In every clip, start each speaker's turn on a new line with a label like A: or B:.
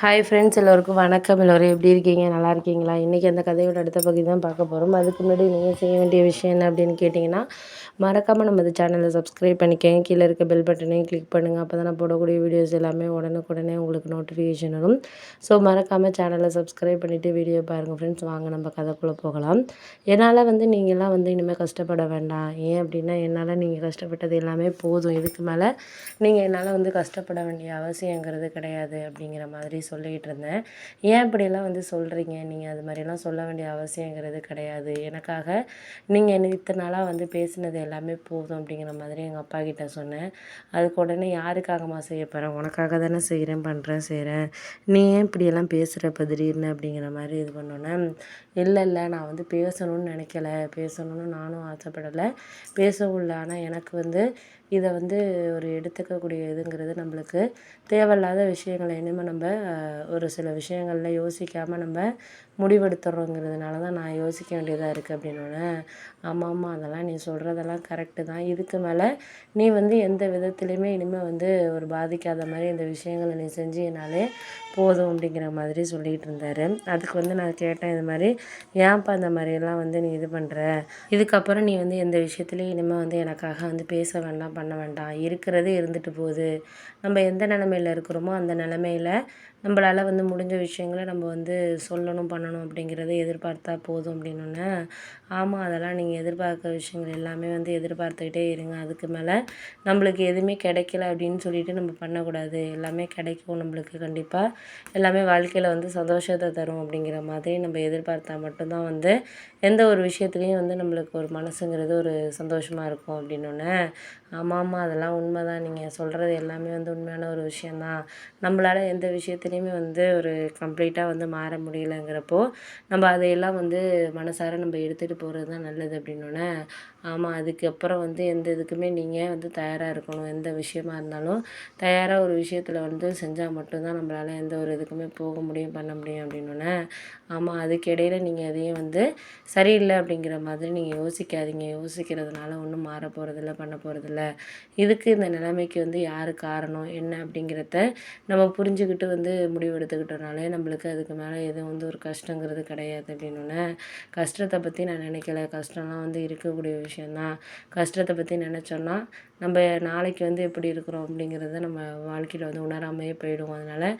A: hi friends எல்லோருக்கும் வணக்கம் எல்லோரும் எப்படி இருக்கீங்க நல்லா இருக்கீங்களா இன்றைக்கி அந்த கதையோட அடுத்த பகுதி தான் பார்க்க போகிறோம் அதுக்கு முன்னாடி நீங்கள் செய்ய வேண்டிய விஷயம் என்ன அப்படின்னு கேட்டிங்கன்னா மறக்காமல் நம்ம இந்த சேனலை சப்ஸ்கிரைப் பண்ணிக்கங்க கீழே இருக்க பெல் பட்டனையும் கிளிக் பண்ணுங்கள் அப்போ தான் நான் போடக்கூடிய வீடியோஸ் எல்லாமே உடனுக்குடனே உங்களுக்கு நோட்டிஃபிகேஷன் வரும் ஸோ மறக்காமல் சேனலை சப்ஸ்கிரைப் பண்ணிவிட்டு வீடியோ பாருங்கள் ஃப்ரெண்ட்ஸ் வாங்க நம்ம கதைக்குள்ளே போகலாம் என்னால் வந்து நீங்கள்லாம் வந்து இனிமேல் கஷ்டப்பட வேண்டாம் ஏன் அப்படின்னா என்னால் நீங்கள் கஷ்டப்பட்டது எல்லாமே போதும் இதுக்கு மேலே நீங்கள் என்னால் வந்து கஷ்டப்பட வேண்டிய அவசியங்கிறது கிடையாது அப்படிங்கிற மாதிரி சொல்லிக்கிட்டு இருந்தேன் ஏன் அப்படியெல்லாம் வந்து சொல்கிறீங்க நீங்கள் அது மாதிரிலாம் சொல்ல வேண்டிய அவசியங்கிறது கிடையாது எனக்காக நீங்கள் இத்தனை நாளாக வந்து பேசினது எல்லாமே போதும் அப்படிங்கிற மாதிரி எங்கள் அப்பா கிட்டே சொன்னேன் அதுக்கு உடனே யாருக்காகம்மா செய்ய போகிறேன் உனக்காக தானே செய்கிறேன் பண்ணுறேன் செய்கிறேன் நீ ஏன் இப்படியெல்லாம் பேசுகிற பதிரீர்னு அப்படிங்கிற மாதிரி இது பண்ணோன்னே இல்லை இல்லை நான் வந்து பேசணும்னு நினைக்கல பேசணும்னு நானும் ஆசைப்படலை பேசவும் இல்லை ஆனால் எனக்கு வந்து இதை வந்து ஒரு எடுத்துக்கக்கூடிய இதுங்கிறது நம்மளுக்கு தேவையில்லாத விஷயங்களை இனிமேல் நம்ம ஒரு சில விஷயங்களில் யோசிக்காமல் நம்ம முடிவெடுத்துறோங்கிறதுனால தான் நான் யோசிக்க வேண்டியதாக இருக்குது அப்படின்னோடனே ஆமாம் ஆமாம் அதெல்லாம் நீ சொல்கிறதெல்லாம் கரெக்டு தான் இதுக்கு மேலே நீ வந்து எந்த விதத்துலேயுமே இனிமேல் வந்து ஒரு பாதிக்காத மாதிரி இந்த விஷயங்களை நீ செஞ்சினாலே போதும் அப்படிங்கிற மாதிரி சொல்லிகிட்டு இருந்தார் அதுக்கு வந்து நான் கேட்டேன் இது மாதிரி ஏன்ப்பா இந்த மாதிரியெல்லாம் வந்து நீ இது பண்ணுற இதுக்கப்புறம் நீ வந்து எந்த விஷயத்துலையும் இனிமேல் வந்து எனக்காக வந்து பேச வேண்டாம் பண்ண வேண்டாம் இருக்கிறது இருந்துட்டு போகுது நம்ம எந்த நிலமையில் இருக்கிறோமோ அந்த நிலமையில் நம்மளால் வந்து முடிஞ்ச விஷயங்களை நம்ம வந்து சொல்லணும் பண்ணணும் அப்படிங்கிறத எதிர்பார்த்தா போதும் அப்படின்னோடனே ஆமாம் அதெல்லாம் நீங்கள் எதிர்பார்க்குற விஷயங்கள் எல்லாமே வந்து எதிர்பார்த்துக்கிட்டே இருங்க அதுக்கு மேலே நம்மளுக்கு எதுவுமே கிடைக்கல அப்படின்னு சொல்லிட்டு நம்ம பண்ணக்கூடாது எல்லாமே கிடைக்கும் நம்மளுக்கு கண்டிப்பாக எல்லாமே வாழ்க்கையில் வந்து சந்தோஷத்தை தரும் அப்படிங்கிற மாதிரி நம்ம எதிர்பார்த்தா மட்டும்தான் வந்து எந்த ஒரு விஷயத்துலேயும் வந்து நம்மளுக்கு ஒரு மனசுங்கிறது ஒரு சந்தோஷமாக இருக்கும் அப்படின்னோடனே ஆமாம்மா அதெல்லாம் உண்மை தான் நீங்கள் சொல்கிறது எல்லாமே வந்து உண்மையான ஒரு விஷயந்தான் நம்மளால் எந்த விஷயத்துலையுமே வந்து ஒரு கம்ப்ளீட்டாக வந்து மாற முடியலைங்கிறப்போ நம்ம அதையெல்லாம் வந்து மனசார நம்ம எடுத்துகிட்டு போகிறது தான் நல்லது அப்படின்னோடனே ஆமாம் அதுக்கப்புறம் வந்து எந்த இதுக்குமே நீங்கள் வந்து தயாராக இருக்கணும் எந்த விஷயமா இருந்தாலும் தயாராக ஒரு விஷயத்தில் வந்து செஞ்சால் மட்டும்தான் நம்மளால் எந்த ஒரு இதுக்குமே போக முடியும் பண்ண முடியும் அப்படின்னோடனே ஆமாம் அதுக்கிடையில் நீங்கள் அதையும் வந்து சரியில்லை அப்படிங்கிற மாதிரி நீங்கள் யோசிக்காதீங்க யோசிக்கிறதுனால ஒன்றும் மாற போகிறதில்ல பண்ண போகிறதில்ல இதுக்கு இந்த நிலைமைக்கு வந்து யார் காரணம் என்ன அப்படிங்கிறத நம்ம புரிஞ்சுக்கிட்டு வந்து முடிவெடுத்துக்கிட்டோனாலே நம்மளுக்கு அதுக்கு மேலே எதுவும் வந்து ஒரு கஷ்டங்கிறது கிடையாது அப்படின்னோடனே கஷ்டத்தை பற்றி நான் நினைக்கல கஷ்டம்லாம் வந்து இருக்கக்கூடிய விஷயந்தான் கஷ்டத்தை பற்றி நினச்சோன்னா நம்ம நாளைக்கு வந்து எப்படி இருக்கிறோம் அப்படிங்கிறத நம்ம வாழ்க்கையில் வந்து உணராமையே போயிடுவோம் அதனால்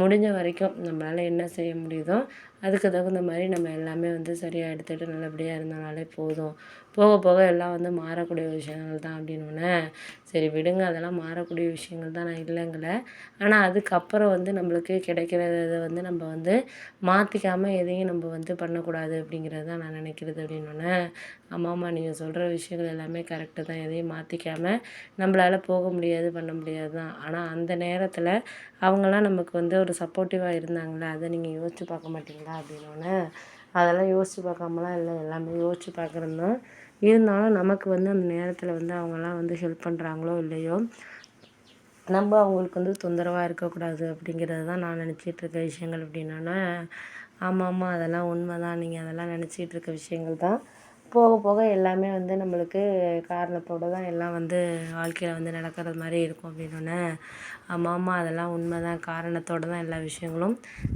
A: முடிஞ்ச வரைக்கும் நம்மளால் என்ன செய்ய முடியுதோ அதுக்கு தகுந்த மாதிரி நம்ம எல்லாமே வந்து சரியாக எடுத்துகிட்டு நல்லபடியாக இருந்தோம்னாலே போதும் போக போக எல்லாம் வந்து மாறக்கூடிய விஷயங்கள் தான் அப்படின்னோடனே சரி விடுங்க அதெல்லாம் மாறக்கூடிய விஷயங்கள் தான் நான் இல்லைங்கலை ஆனால் அதுக்கப்புறம் வந்து நம்மளுக்கு கிடைக்கிறத வந்து நம்ம வந்து மாற்றிக்காமல் எதையும் நம்ம வந்து பண்ணக்கூடாது அப்படிங்கிறது தான் நான் நினைக்கிறது அப்படின்னோடனே அம்மா நீங்கள் சொல்கிற விஷயங்கள் எல்லாமே கரெக்டு தான் எதையும் மாற்றிக்காமல் நம்மளால் போக முடியாது பண்ண முடியாது தான் ஆனால் அந்த நேரத்தில் அவங்களாம் நமக்கு வந்து ஒரு சப்போர்ட்டிவாக இருந்தாங்களே அதை நீங்கள் யோசித்து பார்க்க மாட்டீங்களா அப்படின்னோடனே அதெல்லாம் யோசித்து பார்க்காமலாம் இல்லை எல்லாமே யோசித்து பார்க்குறது தான் இருந்தாலும் நமக்கு வந்து அந்த நேரத்தில் வந்து அவங்களாம் வந்து ஹெல்ப் பண்ணுறாங்களோ இல்லையோ நம்ம அவங்களுக்கு வந்து தொந்தரவாக இருக்கக்கூடாது அப்படிங்கிறது தான் நான் நினச்சிட்டு இருக்க விஷயங்கள் அப்படின்னா ஆமாம் ஆமாம் அதெல்லாம் உண்மை தான் நீங்கள் அதெல்லாம் நினச்சிட்டு இருக்க விஷயங்கள் தான் போக போக எல்லாமே வந்து நம்மளுக்கு காரணத்தோடு தான் எல்லாம் வந்து வாழ்க்கையில் வந்து நடக்கிறது மாதிரி இருக்கும் அப்படின்னோடனே ஆமாம் ஆமாம் அதெல்லாம் உண்மை தான் காரணத்தோடு தான் எல்லா விஷயங்களும்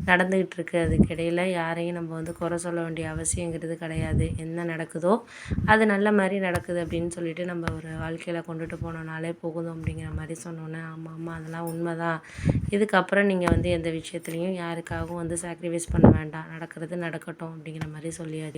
A: நடந்துக்கிட்டு இருக்குது அதுக்கிடையில் யாரையும் நம்ம வந்து குறை சொல்ல வேண்டிய அவசியங்கிறது கிடையாது என்ன நடக்குதோ அது நல்ல மாதிரி நடக்குது அப்படின்னு சொல்லிட்டு நம்ம ஒரு வாழ்க்கையில் கொண்டுட்டு போனோம்னாலே போகுதும் அப்படிங்கிற மாதிரி சொன்னோன்னே ஆமாம் ஆமாம் அதெல்லாம் உண்மை தான் இதுக்கப்புறம் நீங்கள் வந்து எந்த விஷயத்துலையும் யாருக்காகவும் வந்து சாக்ரிஃபைஸ் பண்ண வேண்டாம் நடக்கிறது நடக்கட்டும் அப்படிங்கிற மாதிரி சொல்லியாது